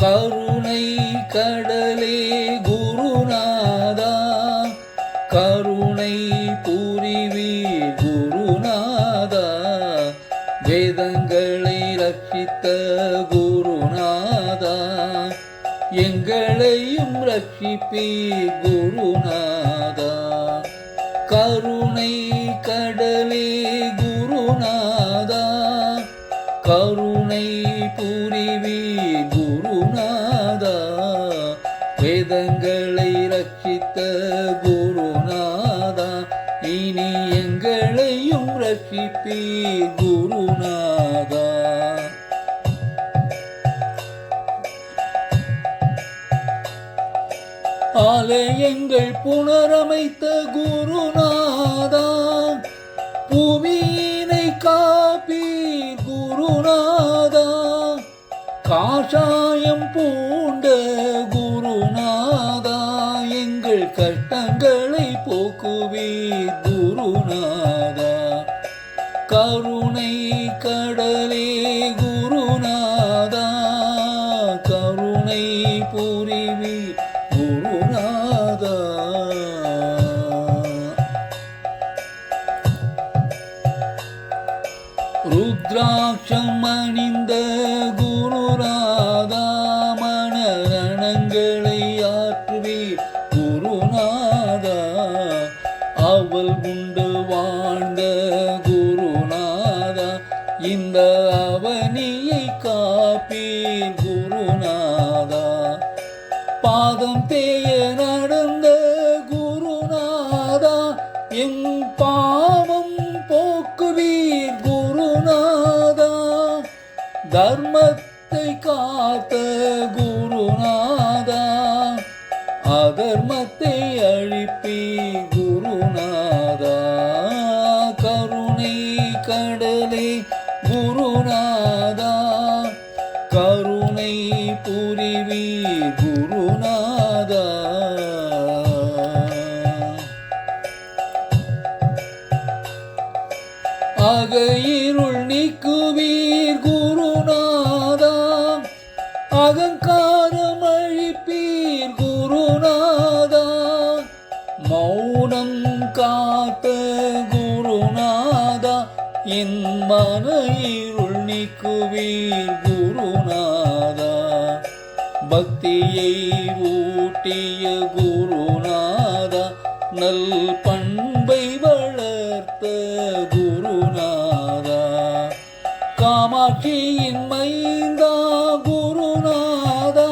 கருணை கடலே குருநாதா. கருணை புரிவீர் குருநாதா. வேதங்களை ரட்சித்த குருநாதா. எங்களையும் ரட்சிப்பீர் குருநாதா. கருணை கடலே குருநாதா. கருணை வேதங்களை ரட்சித்த குருநாதா இனி எங்களையும் ரட்சிப்பீர் குருநாதா. ஆலயங்கள் புனரமைத்த குருநாதா பூமியினை காப்பீர் குருநாதா. காஷாயம் பூண்ட எங்கள் கட்டங்களை போக்குவே குருநாதா. கருணை கடலே குருநாதா. கருணை புரிவி குருநாதா. ருத்ராட்சம் அணிந்த குரு அவள் உண்டு வாழ்ந்த குருநாதா இந்த அவனியை காப்பீர் குருநாதா. பாதம் தேய நடந்த குருநாதா என் பாவம் போக்குவீர் குருநாதா. தர்மத்தை காத்த குருநாதா அதர்மத்தை குருநாதா கருணை புரிவி குருநாதா. அகையிருள் நீக்குவீர் குருநாதா. அகங்காரம் அழிப்பீர் குருநாதா. மௌனம் காத்த குருநாதா. என் மன மன்னிக்குவீர் குருநாதா பக்தியை ஊட்டிய குருநாதா நல் பண்பை வளர்த்த குருநாதா. காமாட்சியின் மைந்தா குருநாதா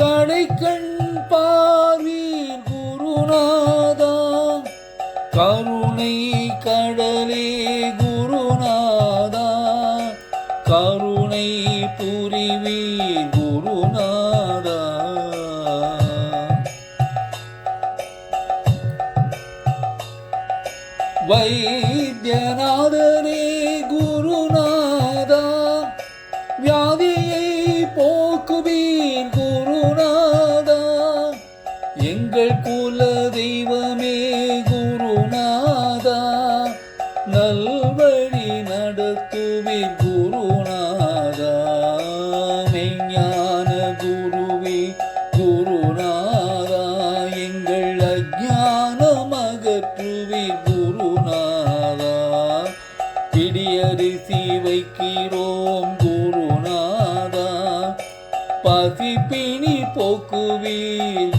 கடைக்கண் பார்வீர் குருநாதா. கருணை கருணை புரிவீர் குருநாதா. வைத்தியநாதரே அரிசி வைக்கிறோம் குருநாதா. பசிப்பிணி போக்குவீர்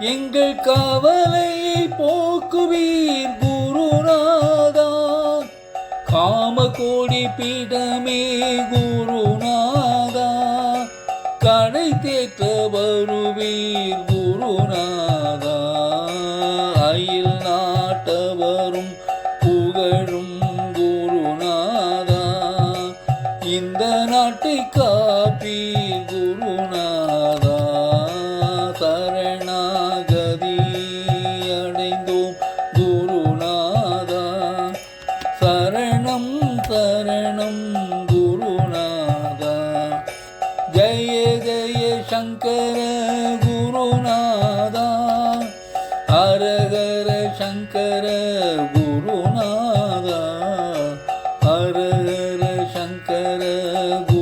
எங்கள் கவலையை போக்குவீர் குருநாதா. காம கோடி பீடமே குருநா சங்கர குருநாதா. அரகர சங்கர குருநாதா. அரகர சங்கர குரு